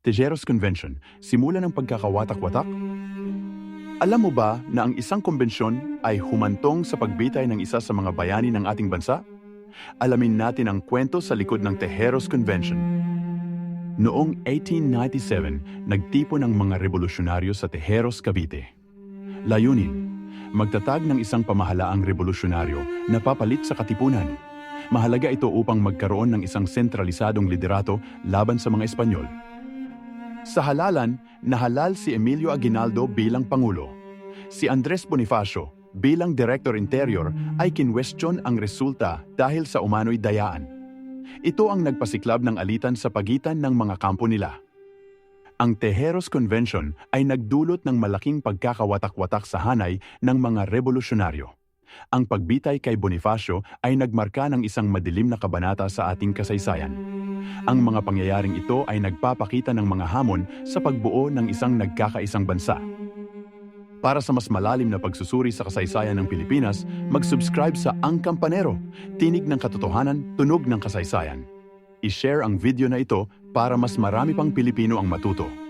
Tejeros Convention, simula ng pagkakawatak-watak? Alam mo ba na ang isang konbensyon ay humantong sa pagbitay ng isa sa mga bayani ng ating bansa? Alamin natin ang kwento sa likod ng Tejeros Convention. Noong 1897, nagtipon ang mga revolusyonaryo sa Tejeros, Cavite. Layunin, magtatag ng isang pamahalaang revolusyonaryo na papalit sa katipunan. Mahalaga ito upang magkaroon ng isang sentralisadong liderato laban sa mga Espanyol. Sa halalan, nahalal si Emilio Aguinaldo bilang Pangulo. Si Andres Bonifacio bilang Director Interior ay kinwestiyon ang resulta dahil sa umano'y dayaan. Ito ang nagpasiklab ng alitan sa pagitan ng mga kampo nila. Ang Tejeros Convention ay nagdulot ng malaking pagkakawatak-watak sa hanay ng mga revolusyonaryo. Ang pagbitay kay Bonifacio ay nagmarka ng isang madilim na kabanata sa ating kasaysayan. Ang mga pangyayaring ito ay nagpapakita ng mga hamon sa pagbuo ng isang nagkakaisang bansa. Para sa mas malalim na pagsusuri sa kasaysayan ng Pilipinas, mag-subscribe sa Ang Kampanero, Tinig ng Katotohanan, Tunog ng Kasaysayan. I-share ang video na ito para mas marami pang Pilipino ang matuto.